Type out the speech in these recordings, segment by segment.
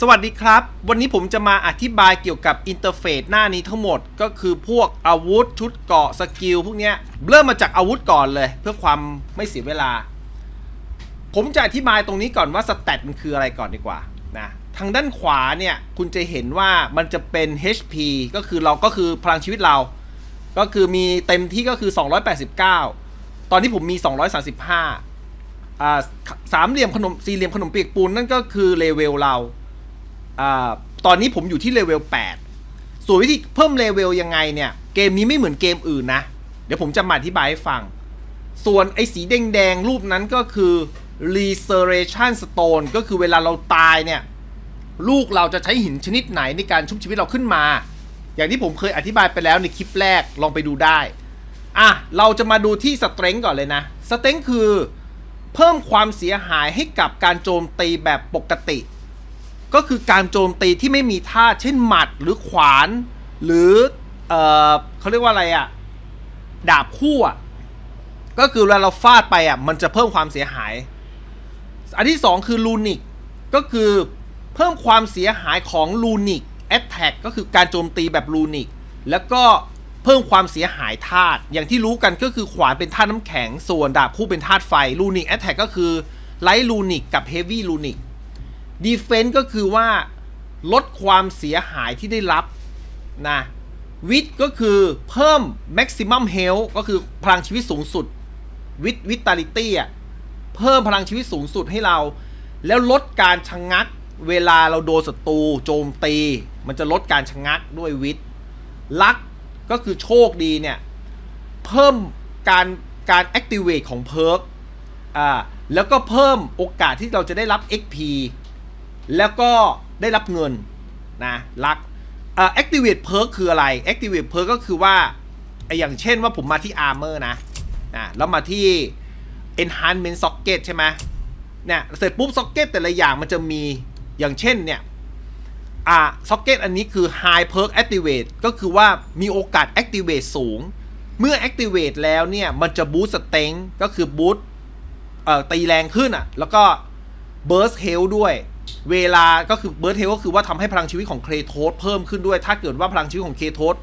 สวัสดีครับ วันนี้ผมจะมาอธิบายเกี่ยวกับอินเทอร์เฟซหน้านี้ทั้งหมด ก็คือพวกอาวุธชุดเกราะสกิลพวกนี้เริ่มมาจากอาวุธก่อนเลย เพื่อความไม่เสียเวลา ผมจะอธิบายตรงนี้ก่อนว่าสเตตมันคืออะไรก่อนดีกว่านะทางด้านขวาเนี่ยคุณจะเห็นว่ามันจะเป็น HP ก็คือเราก็คือพลังชีวิตเรา ก็คือมีเต็มที่ก็คือ 289 ตอนนี้ผมมี 235อ่าสามเหลี่ยมขนมสี่เหลี่ยมขนมเปียกปูนนั่นก็คือเลเวลเรา ตอนนี้ผมอยู่ที่เลเวล 8 ส่วนวิธีเพิ่มเลเวลยังไงเนี่ย เกมนี้ไม่เหมือนเกมอื่นนะ เดี๋ยวผมจะมาอธิบายให้ฟัง ส่วนไอ้สีแดงๆรูปนั้นก็คือ resurrection stone ก็คือเวลาเราตายเนี่ย ลูกเราจะใช้หินชนิดไหนในการชุบชีวิตเราขึ้นมา อย่างที่ผมเคยอธิบายไปแล้วในคลิปแรกลองไปดูได้ อะ เราจะมาดูที่สเต n g ก่อนเลยนะสเต n g คือ เพิ่มความเสียหายให้กับการโจมตีแบบปกติ ก็คือการโจมตีที่ไม่มีท่า เช่นหมัดหรือขวาน หรือเออเขาเรียกว่าอะไรอะดาบคู่อะก็คือเวลาเราฟาดไปอะมันจะเพิ่มความเสียหาย อันที่สองคือลูนิกก็คือเพิ่มความเสียหายของลูนิกแอตแทกก็คือการโจมตีแบบลูนิกแล้วก็เพิ่มความเสียหายธาตุอย่างที่รู้กันก็คือขวานเป็นธาตุน้ำแข็งส่วนดาบคู่เป็นธาตุไฟลูนิกแอตแทกก็คือไลท์ลูนิกกับเฮฟวี่ลูนิก ดีเฟนต์ก็คือว่าลดความเสียหายที่ได้รับนะวิทก็คือเพิ่ม maximum health ก็คือพลังชีวิตสูงสุดวิทวิตาลิตี้อะเพิ่มพลังชีวิตสูงสุดให้เรา แล้วลดการชะงงัก เวลาเราโดนศัตรูโจมตี มันจะลดการชะงงักด้วยวิทลักก็คือโชคดีเนี่ย เพิ่มการการ activate ของเพิร์กอ่าแล้วก็เพิ่มโอกาสที่เราจะได้รับ XP แล้วก็ได้รับเงินนะลักเอ่า activate perk คืออะไร activate perk ก็คือว่าไออย่างเช่นว่าผมมาที่ armor นะนะแล้วมาที่ enhancement socket ใช่ไหมเนี่ยเสร็จปุ๊บ socket แต่ละอย่างมันจะมีอย่างเช่นเนี่ยอ่า socket อันนี้คือ high perk activate ก็คือว่ามีโอกาส activate สูง เมื่อ activate แล้วเนี่ย มันจะ boost strength ก็คือ boost เอ่อตีแรงขึ้นอะ แล้วก็ burst health ด้วย เวลาก็คือ burst health ก็คือว่าทำให้พลังชีวิตของเคโทสเพิ่มขึ้นด้วย ถ้าเกิดว่าพลังชีวิตของเคโทส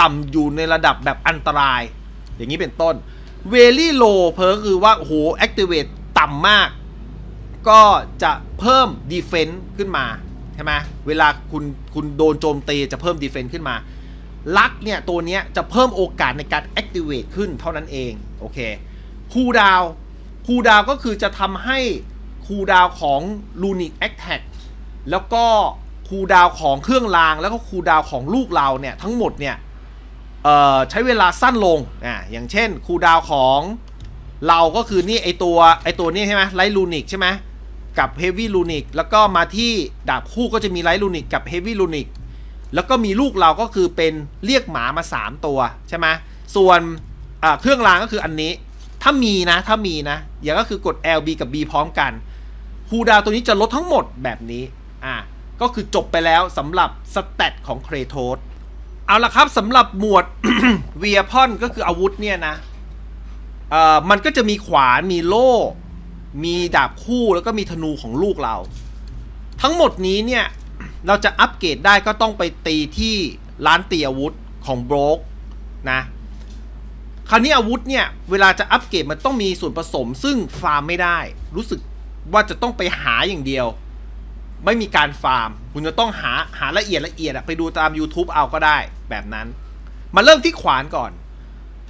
ต่ำอยู่ในระดับแบบอันตราย อย่างนี้เป็นต้นเวลี่โลเพอคือว่า โอ้โห activate ต่ำมาก ก็จะเพิ่ม defense ขึ้นมาใช่ไหมเวลาคุณคุณโดนโจมตีจะเพิ่ม defense ขึ้นมาลักเนี่ย ตัวเนี้ยจะเพิ่มโอกาสในการ activate ขึ้นเท่านั้นเอง โอเคคูดาวคูดาวก็คือจะทำให้ คูดาวของ Runic Attack แล้วก็คูดาวของเครื่องราง แล้วก็คูดาวของลูกเราเนี่ยทั้งหมดเนี่ยใช้เวลาสั้นลงอ่าอย่างเช่นคูดาวของเราก็คือนี่ไอตัวไอตัวนี้ใช่ไหมไลท์ลูนิกใช่ไหมกับเฮฟวี่ลูนิกแล้วก็มาที่ดาบคู่ก็จะมีไลท์ลูนิกกับเฮฟวี่ลูนิกแล้วก็มีลูกเราก็คือเป็นเรียกหมามา 3 ตัวใช่ไหมส่วนเครื่องรางก็คืออันนี้ ถ้ามีนะถ้ามีนะ อย่างก็คือกด L B กับ B พร้อมกัน คูดาวตัวนี้จะลดทั้งหมดแบบนี้อ่าก็คือจบไปแล้วสำหรับสเตตของเครโทสเอาละครับสำหรับหมวดเวียพอนก็คืออาวุธเนี่ยนะเอ่อมันก็จะมีขวานมีโล่ มีดาบคู่แล้วก็มีธนูของลูกเรา ทั้งหมดนี้เนี่ย เราจะอัปเกรดได้ก็ต้องไปตีที่ร้านตีอาวุธของโบรกนะคราวนี้อาวุธเนี่ย เวลาจะอัปเกรดมันต้องมีส่วนผสมซึ่งฟาร์มไม่ได้ รู้สึก ว่าจะต้องไปหาอย่างเดียว ไม่มีการฟาร์ม คุณจะต้องหาหาละเอียดละเอียดไปดูตาม YouTube เอาก็ได้แบบนั้น มาเริ่มที่ขวานก่อน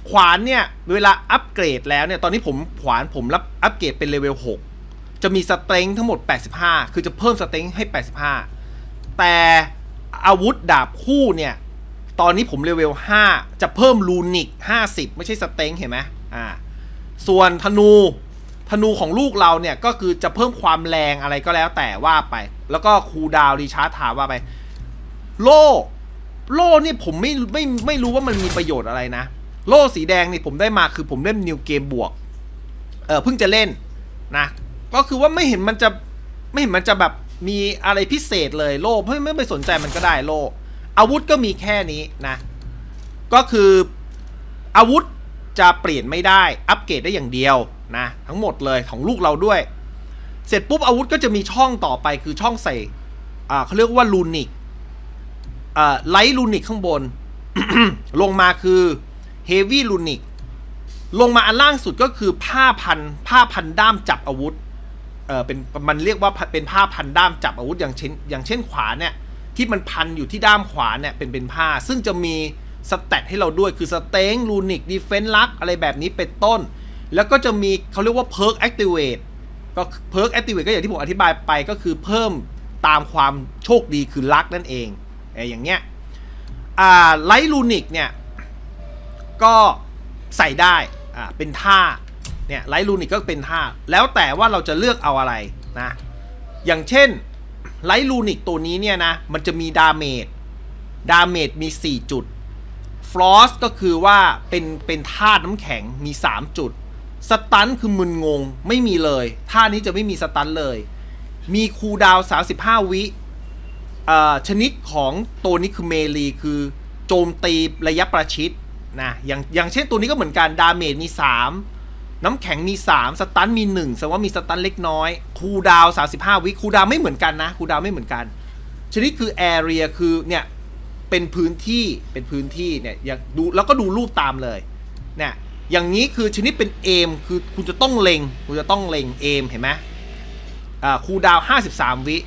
ขวานเนี่ย เวลาอัปเกรดแล้วเนี่ย ตอนนี้ผมขวานผมรับอัปเกรดเป็นเลเวล 6 จะมีสเต็งทั้งหมด 85 คือจะเพิ่มสเต็งให้ 85 แต่อาวุธดาบคู่เนี่ย ตอนนี้ผมเลเวล 5 จะเพิ่มลูนิก 50 ไม่ใช่สเต็งเห็นไหมอ่า ส่วนธนู ธนูของลูกเราเนี่ยก็คือจะเพิ่มความแรงอะไรก็แล้วแต่ว่าไป แล้วก็คูดาวรีชาร์จถามว่าไป โล่โล่นี่ผมไม่ไม่ไม่รู้ว่ามันมีประโยชน์อะไรนะ โล่สีแดงนี่ผมได้มาคือผมเล่นนิวเกมบวก เออเพิ่งจะเล่นนะ ก็คือว่าไม่เห็นมันจะไม่เห็นมันจะแบบมีอะไรพิเศษเลยโล่ไม่ไม่ไปสนใจมันก็ได้โล่อาวุธก็มีแค่นี้นะ ก็คืออาวุธจะเปลี่ยนไม่ได้ อัปเกรดได้อย่างเดียว นะทั้งหมดเลยของลูกเราด้วย เสร็จปุ๊บอาวุธก็จะมีช่องต่อไปคือช่องใส่อ่าเขาเรียกว่าลูนิกอ่าไลท์ลูนิกข้างบน ลงมาคือเฮฟวี่ลูนิกลงมาอันล่างสุดก็คือผ้าพันผ้าพันด้ามจับอาวุธเออเป็นมันเรียกว่าเป็นผ้าพันด้ามจับอาวุธอย่างเช่นอย่างเช่นขวานเนี่ยที่มันพันอยู่ที่ด้ามขวานเนี่ยเป็นเป็นผ้า ซึ่งจะมีสเตตให้เราด้วยคือสเต็งลูนิกดีเฟนลักอะไรแบบนี้เป็นต้น แล้วก็จะมีเขาเรียกว่าเพิร์กแอคทีเวตก็เพิร์กแอคทีเวตก็อย่างที่ผมอธิบายไปก็คือเพิ่มตามความโชคดีคือลักนั่นเองไอ้อย่างเงี้ยอ่าไลท์ลูนิกเนี่ย ก็ใส่ได้อ่าเป็นท่าเนี่ยไลท์ลูนิกก็เป็นท่า แล้วแต่ว่าเราจะเลือกเอาอะไรนะ อย่างเช่นไลท์ลูนิกตัวนี้เนี่ยนะ มันจะมีดาเมจดาเมจมี 4 จุดฟลอสก็คือว่าเป็นเป็นธาตุน้ำแข็งมี 3 จุด สตันคือมึนงงไม่มีเลยท่านี้จะไม่มีสตันเลย มีคูดาว35 วิอ่าชนิดของตัวนี้คือเมลีคือโจมตีระยะประชิดนะอย่างอย่างเช่นตัวนี้ก็เหมือนกันดาเมจมี 3 น้ำแข็งมี 3 สตันมี 1แสดงว่ามีสตันเล็กน้อยคูดาว35 วิคูดาวไม่เหมือนกันนะคูดาวไม่เหมือนกัน ชนิดคือแอเรียคือเนี่ยเป็นพื้นที่เป็นพื้นที่เนี่ยอยากดูแล้วก็ดูรูปตามเลยเนี่ย อย่างนี้คือชนิดเป็นเอมคือคุณจะต้องเล็ง คุณจะต้องเล็งเอมเห็นไหมอ่าคูดาว 53 วิ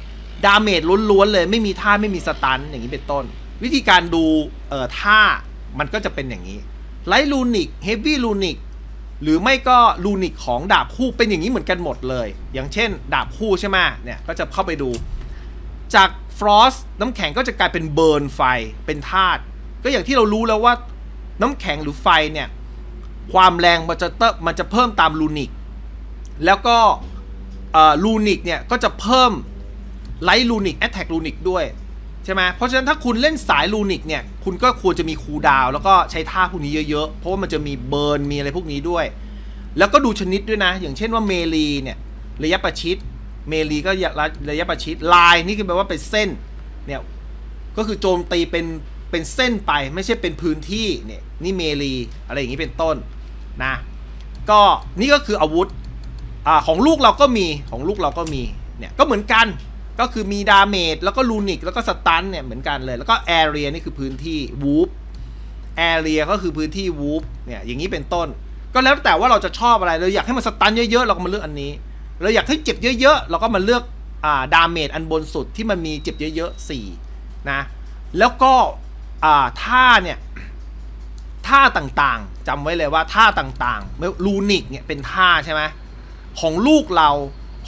ดาเมจล้วนๆเลย ไม่มีท่าไม่มีสตันอย่างนี้เป็นต้น วิธีการดูเอ่อท่ามันก็จะเป็นอย่างนี้ไลท์ลูนิกเฮฟวี่ลูนิกหรือไม่ก็ลูนิกของดาบคู่เป็นอย่างนี้เหมือนกันหมดเลย อย่างเช่น ดาบคู่ใช่ไหมเนี่ยก็จะเข้าไปดู จากฟรอสน้ำแข็งก็จะกลายเป็นเบิร์นไฟเป็นธาตุก็อย่างที่เรารู้แล้วว่าน้ำแข็งหรือไฟเนี่ย ความแรงมันจะเตมันจะเพิ่มตามลูนิก แล้วก็ลูนิกเนี่ยก็จะเพิ่มไลท์ลูนิกแอตแทกลูนิกด้วยใช่ไหมเพราะฉะนั้นถ้าคุณเล่นสายลูนิกเนี่ย คุณก็ควรจะมีคูลดาว แล้วก็ใช้ท่าพวกนี้เยอะๆ เพราะว่ามันจะมีเบิร์น มีอะไรพวกนี้ด้วย แล้วก็ดูชนิดด้วยนะ อย่างเช่นว่าเมลีเนี่ยระยะประชิด เมลีก็ระยะประชิด ลายนี่คือแปลว่าเป็นเส้น เนี่ย ก็คือโจมตีเป็นเป็นเส้นไปไม่ใช่เป็นพื้นที่เนี่ยนี่เมลีอะไรอย่างนี้เป็นต้น นะ ก็นี่ก็คืออาวุธอ่าของลูกเราก็มีของลูกเราก็มีเนี่ยก็เหมือนกันก็คือมีดาเมจแล้วก็ลูนิกแล้วก็สตันเนี่ยเหมือนกันเลย แล้วก็แอเรียนี่คือพื้นที่วูฟแอเรียก็คือพื้นที่วูฟเนี่ยอย่างนี้เป็นต้น ก็แล้วแต่ว่าเราจะชอบอะไรเราอยากให้มันสตันเยอะๆเราก็มาเลือกอันนี้เราอยากให้เจ็บเยอะๆเราก็มาเลือกอ่าดาเมจอันบนสุดที่มันมีเจ็บเยอะๆสี่นะแล้วก็อ่าท่าเนี่ย ท่าต่างๆจำไว้เลยว่าท่าต่างๆ ลูนิกเนี่ยเป็นท่าใช่ไหมของลูกเรา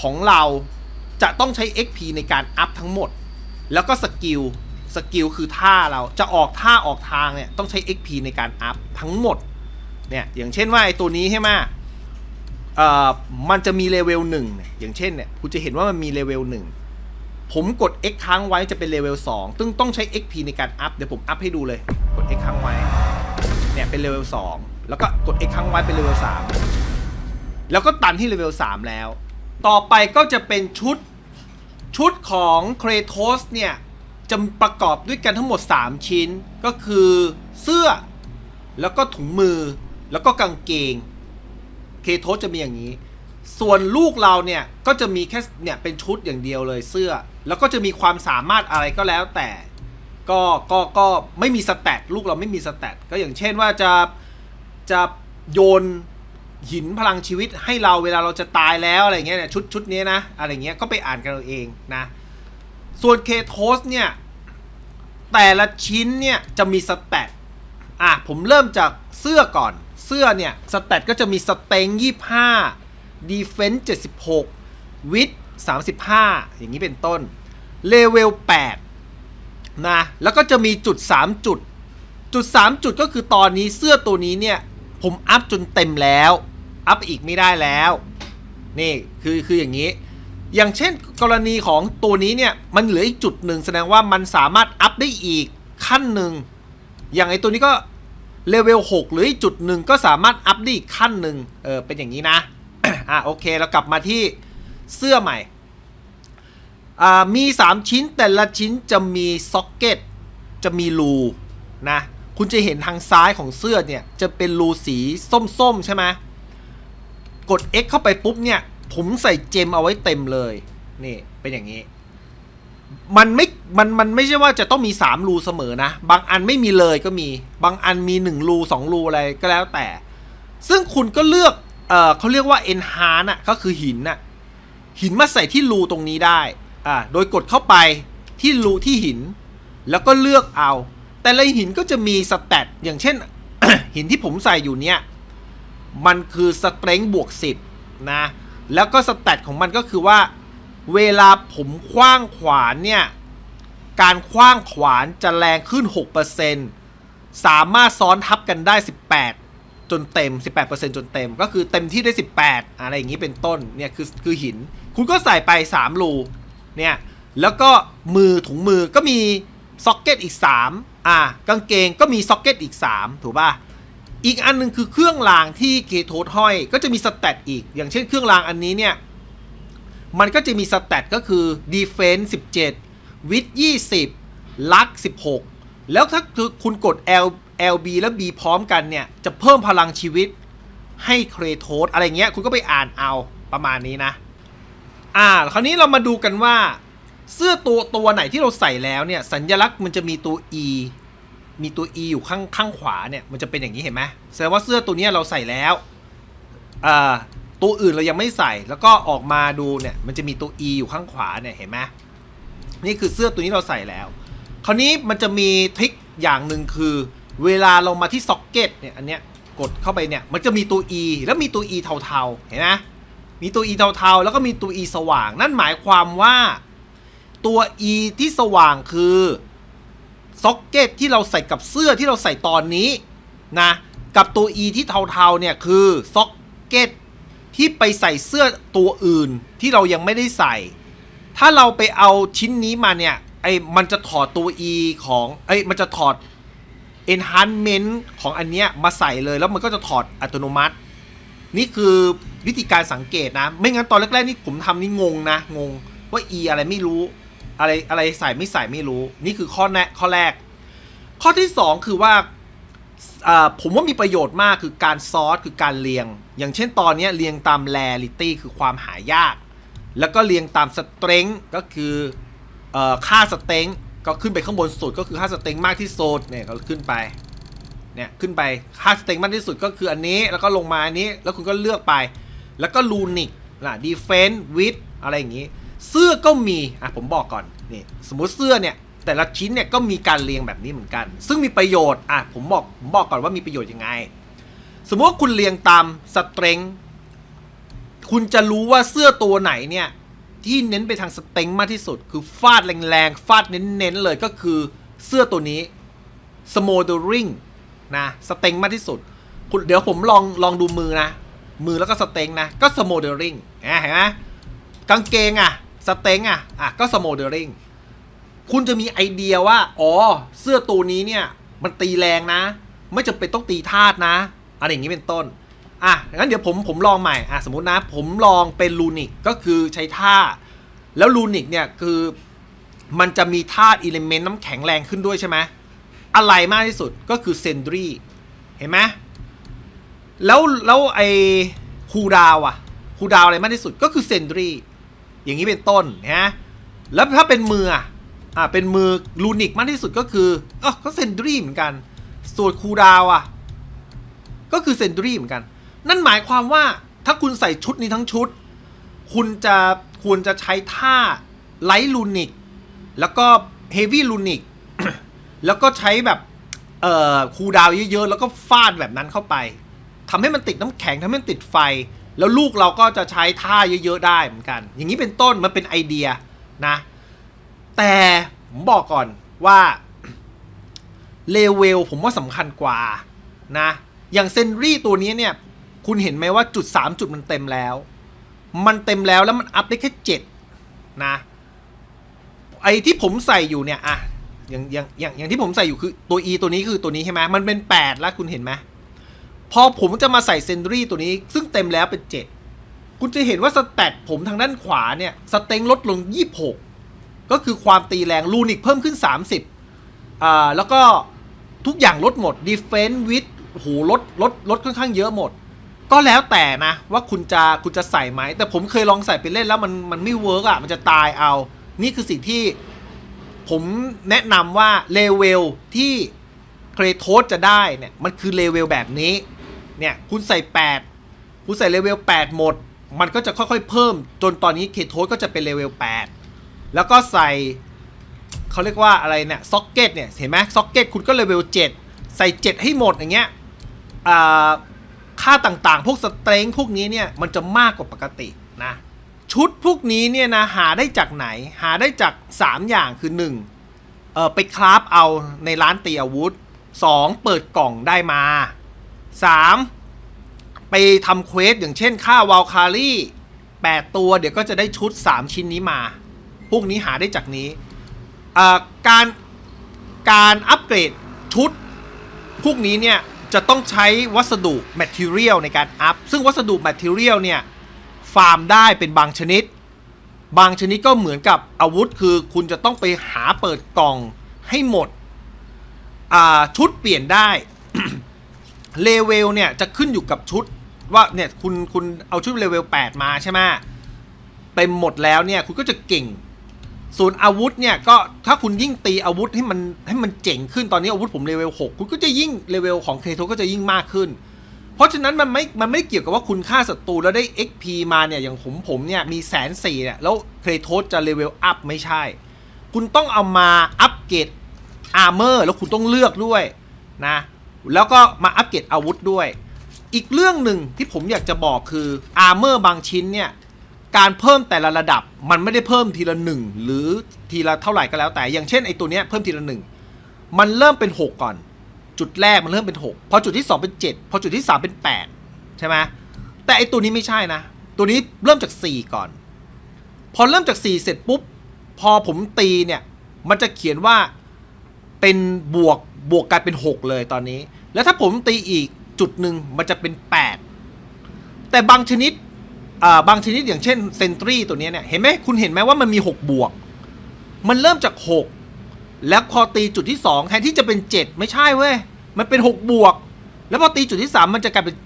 ของเราจะต้องใช้ XP ในการอัพทั้งหมด แล้วก็สกิลสกิลคือท่าเราจะออกท่าออกทางเนี่ยต้องใช้ XP ในการอัพทั้งหมดเนี่ยอย่างเช่นว่าไอ้ตัวนี้ใช่ไหมเอ่อมันจะมีเลเวลหนึ่งเนี่ยอย่างเช่นเนี่ยคุณจะเห็นว่ามันมีเลเวลหนึ่งผมกด X ค้างไว้จะเป็นเลเวล2ซึ่งต้องใช้ XP ในการอัพ เดี๋ยวผมอัพให้ดูเลย กด X ค้างไว้ เนี่ยเป็นเลเวล2แล้วก็กด X ครั้งไว้เป็นเลเวล3แล้วก็ตันที่เลเวล3แล้ว ต่อไปก็จะเป็นชุดชุดของเครโทสเนี่ยจะประกอบด้วยกันทั้งหมด 3 ชิ้นก็คือเสื้อ แล้วก็ถุงมือ แล้วก็กางเกง เคโทสจะมีอย่างนี้ ส่วนลูกเราเนี่ยก็จะมีแค่เนี่ยเป็นชุดอย่างเดียวเลยเสื้อ แล้วก็จะมีความสามารถอะไรก็แล้วแต่ ก็ก็ก็ไม่มีสแตทลูกเราไม่มีสแตทก็อย่างเช่นว่าจะจะโยนหินพลังชีวิตให้เราเวลาเราจะตายแล้วอะไรเงี้ยเนี่ยชุดชุดนี้นะอะไรเงี้ยก็ไปอ่านกันเราเองนะ ส่วนเคโทสเนี่ยแต่ละชิ้นเนี่ยจะมีสแตทอะผมเริ่มจากเสื้อก่อน เสื้อเนี่ยสแตทก็จะมีสเต็งยี่ห้าดีเฟนส์เจ็ดสิบหกวิทสามสิบห้าอย่างนี้เป็นต้นเลเวลแปด นะแล้วก็จะมีจุดสามจุด จุด 3 จุดก็คือตอนนี้เสื้อตัวนี้เนี่ย ผมอัพจนเต็มแล้ว อัพอีกไม่ได้แล้ว นี่คือคืออย่างนี้ อย่างเช่นกรณีของตัวนี้เนี่ย มันเหลืออีกจุดหนึ่งแสดงว่ามันสามารถอัพได้อีกขั้นหนึ่งอย่างไอตัวนี้ก็เลเวล6หรืออีกจุดหนึ่งก็สามารถอัพได้อีกขั้นหนึ่งเออเป็นอย่างนี้นะอะโอเคเรากลับมาที่เสื้อใหม่ มี 3 ชิ้นแต่ละชิ้นจะมีซ็อกเก็ตจะมีรูนะคุณจะเห็นทางซ้ายของเสื้อเนี่ย จะเป็นรูสีส้มๆ ใช่ไหมกด X เข้าไปปุ๊บเนี่ย ผมใส่เจมเอาไว้เต็มเลย นี่ เป็นอย่างนี้ มันไม่ มัน มันไม่ใช่ว่าจะต้องมี 3 รูเสมอนะ บางอันไม่มีเลยก็มี บางอันมี 1 รู 2 รูอะไรก็แล้วแต่ ซึ่งคุณก็เลือก เออเขาเรียกว่า enhance อะก็คือหินน่ะ หินมาใส่ที่รูตรงนี้ได้ อ่าโดยกดเข้าไปที่รูที่หิน แล้วก็เลือกเอา แต่ละหินก็จะมีสแตทอย่างเช่น หินที่ผมใส่อยู่เนี่ย มันคือสเตร n ง h บวก 10 นะ แล้วก็สแตทของมันก็คือว่า เวลาผมคว้างขวานเนี่ย การคว้างขวานจะแรงขึ้น 6%สามารถซ้อนทับกันได้ 18จนเต็ม 18%จนเต็ม ก็คือเต็มที่ได้ 18 อะไรอย่างนี้เป็นต้น เนี่ย คือ คือหิน คุณก็ใส่ไป 3 รู เนี่ยแล้วก็มือถุงมือก็มีซ็อกเก็ตอีก 3 อ่ากางเกงก็มีซ็อกเก็ตอีก 3 ถูกป่ะอีกอันหนึงคือเครื่องรางที่เคโทสห้อย ก็จะมีสแตทอีก อย่างเช่นเครื่องรางอันนี้เนี่ยมันก็จะมีสแตทก็คือ defense 17 wit 20 luck 16 แล้วถ้าคือคุณกด L LB และ B พร้อมกันเนี่ย จะเพิ่มพลังชีวิตให้เครโทสอะไรเงี้ย คุณก็ไปอ่านเอาประมาณนี้นะ อ่า คราวนี้เรามาดูกันว่า เสื้อตัวตัวไหนที่เราใส่แล้วเนี่ย สัญลักษณ์มันจะมีตัว E มีตัว E อยู่ข้างข้างขวาเนี่ย มันจะเป็นอย่างนี้เห็นไหมแสดงว่าเสื้อตัวนี้เราใส่แล้วอ่าตัวอื่นเรายังไม่ใส่ แล้วก็ออกมาดูเนี่ย มันจะมีตัว E อยู่ข้างขวาเนี่ย เห็นไหมนี่คือเสื้อตัวนี้เราใส่แล้ว คราวนี้มันจะมีทริคอย่างหนึ่งคือ เวลาเรามาที่ซ็อกเก็ตเนี่ย อันเนี้ย กดเข้าไปเนี่ย มันจะมีตัว E แล้วมีตัว E เทาๆ เห็นไหม มีตัว E เทาๆ แล้วก็มีตัว E สว่าง นั่นหมายความว่าตัว E ที่สว่างคือซ็อกเก็ตที่เราใส่กับเสื้อที่เราใส่ตอนนี้นะกับตัว E ที่เทาๆเนี่ยคือซ็อกเก็ตที่ไปใส่เสื้อตัวอื่นที่เรายังไม่ได้ใส่ ถ้าเราไปเอาชิ้นนี้มาเนี่ยไอ้มันจะถอดตัว E ของไอ้มันจะถอด enhancement ของอันเนี้ยมาใส่เลยแล้วมันก็จะถอดอัตโนมัติ นี่คือ วิธีการสังเกตนะ ไม่งั้นตอนแรกๆนี่ผมทำนี่งงนะงงว่า E อะไรไม่รู้ อะไรอะไรใส่ไม่ใส่ไม่รู้ นี่คือข้อแนะข้อแรก ข้อที่ 2 คือว่าผมว่ามีประโยชน์มากคือการซอสคือการเรียง อย่างเช่นตอนนี้เรียงตามแรลิตี้คือความหายาก แล้วก็เรียงตามสเตร n งก็คืออค่าสเตร n งก็ขึ้นไปข้างบนสุดก็คือค่าสเตร n งมากที่สุดเนี่ยก็ขึ้นไปเนี่ยขึ้นไปค่าสเต็งมากที่สุดก็คืออันนี้แล้วก็ลงมาอันนี้แล้วคุณก็เลือกไป แล้วก็ลูนิกนะดีเฟนต์วิดอะไรอย่างนี้ เสื้อก็มีอะผมบอกก่อนนี่สมมุติเสื้อเนี่ยแต่ละชิ้นเนี่ยก็มีการเรียงแบบนี้เหมือนกัน ซึ่งมีประโยชน์อะผมบอกผมบอกก่อนว่ามีประโยชน์ยังไง สมมติว่าคุณเรียงตามสเตรงคุณจะรู้ว่าเสื้อตัวไหนเนี่ยที่เน้นไปทางสเต็งมากที่สุด คือฟาดแรงๆ ฟาดเน้นๆ เลยก็คือเสื้อตัวนี้ smoldering นะสเต็งมากที่สุด เดี๋ยวผมลองลองดูมือนะ มือแล้วก็สเต็งนะ ก็ smoldering อะเห็นไหมกางเกงอะ สเต็งอะ อะ ก็ smoldering คุณจะมีไอเดียว่า อ๋อ เสื้อตัวนี้เนี่ย มันตีแรงนะ ไม่จำเป็นต้องตีธาตุนะ อะไรอย่างนี้เป็นต้น อะ งั้นเดี๋ยวผมผมลองใหม่ อะ สมมตินะ ผมลองเป็นลูนิก ก็คือใช้ท่า แล้วลูนิกเนี่ยคือมันจะมีธาตุอิเลเมนต์น้ำแข็งแรงขึ้นด้วยใช่ไหม อะไรมากที่สุดก็คือเซนดรี เห็นไหม แล้วแล้วไอ้คูดาวอะคูดาวอะไรมากที่สุดก็คือเซนดรีอย่างนี้เป็นต้นนะแล้วถ้าเป็นมืออะอ่าเป็นมือลูนิกมากที่สุดก็คืออ๋อก็เซนดรีเหมือนกัน ส่วนคูดาวอะก็คือเซนดรีเหมือนกัน นั่นหมายความว่าถ้าคุณใส่ชุดนี้ทั้งชุด คุณจะควรจะใช้ท่าไลท์ลูนิกแล้วก็เฮฟวี่ลูนิกแล้วก็ใช้แบบ เอ่อคูดาวเยอะๆ แล้วก็ฟาดแบบนั้นเข้าไป ทำให้มันติดน้ำแข็งทำให้มันติดไฟ แล้วลูกเราก็จะใช้ท่าเยอะๆได้เหมือนกัน อย่างนี้เป็นต้นมันเป็นไอเดียนะ แต่ผมบอกก่อนว่าเลเวลผมว่าสำคัญกว่านะ อย่างเซนรี่ตัวนี้เนี่ย คุณเห็นไหมว่าจุด 3 จุดมันเต็มแล้ว มันเต็มแล้วแล้วมันอัพได้แค่7นะไอที่ผมใส่อยู่เนี่ยอะอย่างอย่างอย่างอย่างที่ผมใส่อยู่คือตัว E ตัวนี้คือตัวนี้ใช่ไหมมันเป็น 8 แล้วคุณเห็นไหม พอผมจะมาใส่เซนดรีตัวนี้ ซึ่งเต็มแล้วเป็น 7 คุณจะเห็นว่าสแตทผมทางด้านขวาเนี่ย สเต็งลดลง 26 ก็คือความตีแรงลูนิกเพิ่มขึ้น 30อ่าแล้วก็ทุกอย่างลดหมด Defense with โอ้โหลดลดลดค่อนข้างเยอะหมด ก็แล้วแต่นะว่าคุณจะคุณจะใส่ไหม แต่ผมเคยลองใส่ไปเล่นแล้วมันมันไม่เวิร์กอะ มันจะตายเอา นี่คือสิ่งที่ผมแนะนำว่าเลเวลที่เครโทสจะได้เนี่ย มันคือเลเวลแบบนี้ เนี่ยคุณใส่ 8 คุณใส่เลเวล 8 หมด มันก็จะค่อยๆ เพิ่ม จนตอนนี้เคโทสก็จะเป็นเลเวล 8 แล้วก็ใส่เขาเรียกว่าอะไรเนี่ยซ็อกเก็ตเนี่ยเห็นไหมซ็อกเก็ตคุณก็เลเวล 7 ใส่ 7 ให้หมดอย่างเงี้ยค่าต่างๆ พวกสเตรนพวกนี้เนี่ยมันจะมากกว่าปกตินะชุดพวกนี้เนี่ยนะหาได้จากไหนหาได้จาก 3 อย่างคือ 1 เออไปคราฟเอาในร้านตีอาวุธ 2 เปิดกล่องได้มา 3 ไปทำเควสอย่างเช่นค่าวาลคารี่8ตัวเดี๋ยวก็จะได้ชุด 3 ชิ้นนี้มา พวกนี้หาได้จากนี้อ่าการการอัปเกรดชุด พวกนี้เนี่ย จะต้องใช้วัสดุ material ในการอัพ ซึ่งวัสดุ material เนี่ย ฟาร์มได้เป็นบางชนิด บางชนิดก็เหมือนกับอาวุธคือคุณจะต้องไปหาเปิดกล่องให้หมดอ่าชุดเปลี่ยนได้ เลเวลเนี่ยจะขึ้นอยู่กับชุดว่าเนี่ยคุณคุณเอาชุดเลเวล8 มาใช่ไหมเต็มหมดแล้วเนี่ยคุณก็จะเก่ง ส่วนอาวุธเนี่ยก็ถ้าคุณยิ่งตีอาวุธให้มันให้มันเจ๋งขึ้นตอนนี้อาวุธผมเลเวล6 คุณก็จะยิ่งเลเวลของเคโทก็จะยิ่งมากขึ้น เพราะฉะนั้นมันไม่ มันไม่เกี่ยวกับว่าคุณฆ่าศัตรูแล้วได้ XP มาเนี่ยอย่างผมผมเนี่ยมีแสนสี่เนี่ยแล้วเคโทจะเลเวลอัพไม่ใช่ คุณต้องเอามาอัปเกรดอาร์เมอร์แล้วคุณต้องเลือกด้วยนะ แล้วก็มาอัปเกรดอาวุธด้วย อีกเรื่องหนึ่งที่ผมอยากจะบอกคืออาร์เมอร์บางชิ้นเนี่ย การเพิ่มแต่ละระดับมันไม่ได้เพิ่มทีละหนึ่งหรือทีละเท่าไหร่ก็แล้วแต่ อย่างเช่นไอตัวเนี้ยเพิ่มทีละหนึ่งมันเริ่มเป็น 6 ก่อน จุดแรกมันเริ่มเป็น 6 พอจุดที่ 2 เป็น 7 พอจุดที่ 3 เป็น 8 ใช่ไหมแต่ไอตัวนี้ไม่ใช่นะ ตัวนี้เริ่มจาก 4 ก่อน พอเริ่มจาก 4 เสร็จปุ๊บ พอผมตีเนี่ย มันจะเขียนว่าเป็นบวก บวกกลายเป็น 6 เลยตอนนี้ แล้วถ้าผมตีอีกจุดหนึ่งมันจะเป็น 8 แต่บางชนิดบางชนิดอย่างเช่นเซนตรีตัวเนี้ยเนี่ยเห็นไหมคุณเห็นไหมว่ามันมี 6 บวก มันเริ่มจาก 6 แล้วพอตีจุดที่ 2 แทนที่จะเป็น 7 ไม่ใช่เว้ย มันเป็น 6 บวก แล้วพอตีจุดที่ 3 มันจะกลายเป็น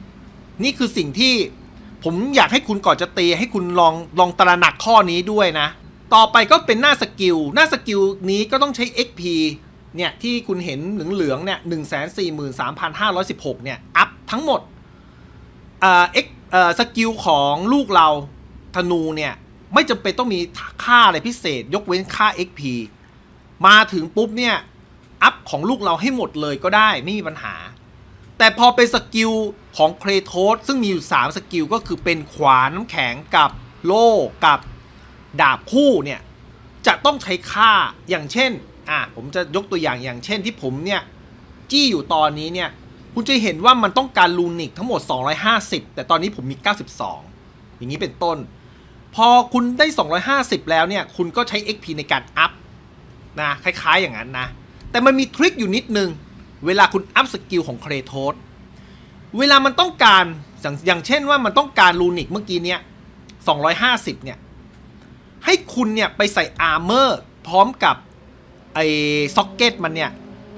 7 นี่คือสิ่งที่ผมอยากให้คุณก่อนจะตีให้คุณลองลองตระหนักข้อนี้ด้วยนะ ต่อไปก็เป็นหน้าสกิล หน้าสกิลนี้ก็ต้องใช้ XP เนี่ยที่คุณเห็นเหลืองๆเนี่ยหนึ่งแสนสี่หมื่นสามพันห้าร้อยสิบหกเนี่ย อัพทั้งหมดอ่าเอ็กเอ่อสกิลของลูกเราธนูเนี่ย ไม่จำเป็นต้องมีค่าอะไรพิเศษ ยกเว้นค่า XP มาถึงปุ๊บเนี่ย อัพของลูกเราให้หมดเลยก็ได้ ไม่มีปัญหา แต่พอเป็นสกิลของเครโทสซึ่งมีอยู่ 3 สกิลก็คือเป็นขวานน้ำแข็งกับโล่กับดาบคู่เนี่ย จะต้องใช้ค่าอย่างเช่น อะผมจะยกตัวอย่างอย่างเช่นที่ผมเนี่ยจี้อยู่ตอนนี้เนี่ยคุณจะเห็นว่ามันต้องการลูนิกทั้งหมด 250 แต่ตอนนี้ผมมี 92 อย่างนี้เป็นต้น พอคุณได้ 250 แล้วเนี่ยคุณก็ใช้ XP ในการอัพนะคล้ายๆอย่างนั้นนะ แต่มันมีทริคอยู่นิดนึง เวลาคุณอัพสกิลของเครโทสเวลามันต้องการอย่างอย่างเช่นว่ามันต้องการลูนิกเมื่อกี้เนี่ย250 เนี่ยให้คุณเนี่ยไปใส่อาร์เมอร์พร้อมกับ ไอ้ซ็อกเก็ตมันเนี่ย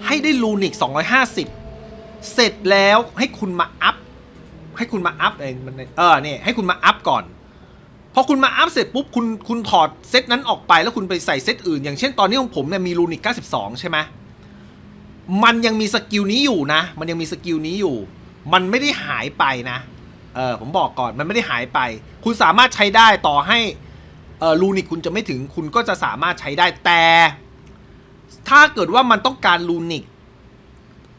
ให้ได้ลูนิก 250 เสร็จแล้วให้คุณมาอัพ ให้คุณมาอัพเองมันเออเนี่ยให้คุณมาอัพก่อน พอคุณมาอัพเสร็จปุ๊บคุณคุณถอดเซตนั้นออกไปแล้วคุณไปใส่เซตอื่น อย่างเช่นตอนนี้ของผมเนี่ยมีลูนิก 92 ใช่ไหมมันยังมีสกิลนี้อยู่นะ มันยังมีสกิลนี้อยู่ มันไม่ได้หายไปนะ เออผมบอกก่อนมันไม่ได้หายไป คุณสามารถใช้ได้ต่อให้เออลูนิกคุณจะไม่ถึงคุณก็จะสามารถใช้ได้แต่ ถ้าเกิดว่ามันต้องการลูนิก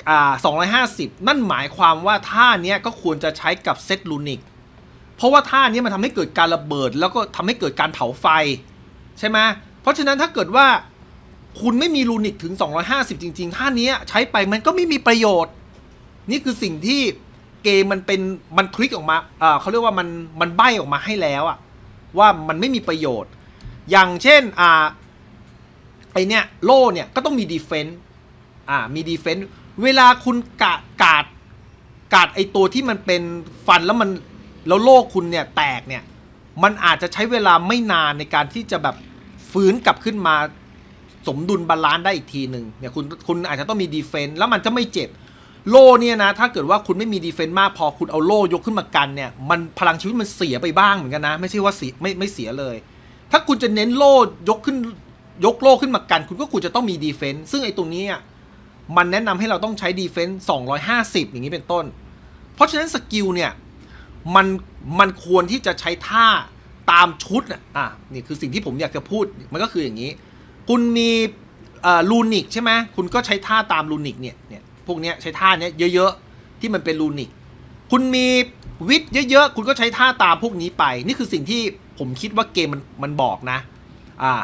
อ่า250 นั่นหมายความว่าท่าเนี้ยก็ควรจะใช้กับเซตลูนิก เพราะว่าท่าเนี้ยมันทำให้เกิดการระเบิด แล้วก็ทำให้เกิดการเผาไฟ ใช่ไหมเพราะฉะนั้นถ้าเกิดว่าคุณไม่มีลูนิกถึง 250 จริง ๆ ท่าเนี้ยใช้ไปมันก็ไม่มีประโยชน์ นี่คือสิ่งที่เกมมันเป็นมันทริคออกมาอ่าเขาเรียกว่ามันมันใบออกมาให้แล้วอะว่ามันไม่มีประโยชน์ อย่างเช่นอ่า ไอเนี้ยโล่เนี่ยก็ต้องมีดีเฟนต์อ่ามีดีเฟนต์เวลาคุณกาดกาดกาดไอตัวที่มันเป็นฟันแล้วมันแล้วโลกคุณเนี่ยแตกเนี่ยมันอาจจะใช้เวลาไม่นานในการที่จะแบบฟื้นกลับขึ้นมาสมดุลบาลานซ์ได้อีกทีหนึ่งเนี่ยคุณคุณอาจจะต้องมีดีเฟนต์แล้วมันจะไม่เจ็บโล่เนี่ยนะ ถ้าเกิดว่าคุณไม่มีดีเฟนต์มากพอคุณเอาโล่ยกขึ้นมากันเนี่ยมันพลังชีวิตมันเสียไปบ้างเหมือนกันนะ ไม่ใช่ว่าเสียไม่ไม่เสียเลย ถ้าคุณจะเน้นโล่ยกขึ้น ยกโล่ขึ้นมากัน คุณก็ควรจะต้องมีดีเฟนซ์ซึ่งไอ้ตรงนี้มันแนะนำให้เราต้องใช้ดีเฟนซ์250 อย่างนี้เป็นต้น เพราะฉะนั้นสกิลเนี่ยมันมันควรที่จะใช้ท่าตามชุดอะนี่คือสิ่งที่ผมอยากจะพูดมันก็คืออย่างนี้ คุณมีลูนิกใช่ไหมคุณก็ใช้ท่าตามลูนิกเนี่ยเนี่ยพวกเนี้ยใช้ท่าเนี้ยเยอะๆ ที่มันเป็นลูนิกคุณมีวิทย์เยอะๆ คุณก็ใช้ท่าตามพวกนี้ไป นี่คือสิ่งที่ผมคิดว่าเกมมันมันบอกนะ อ่า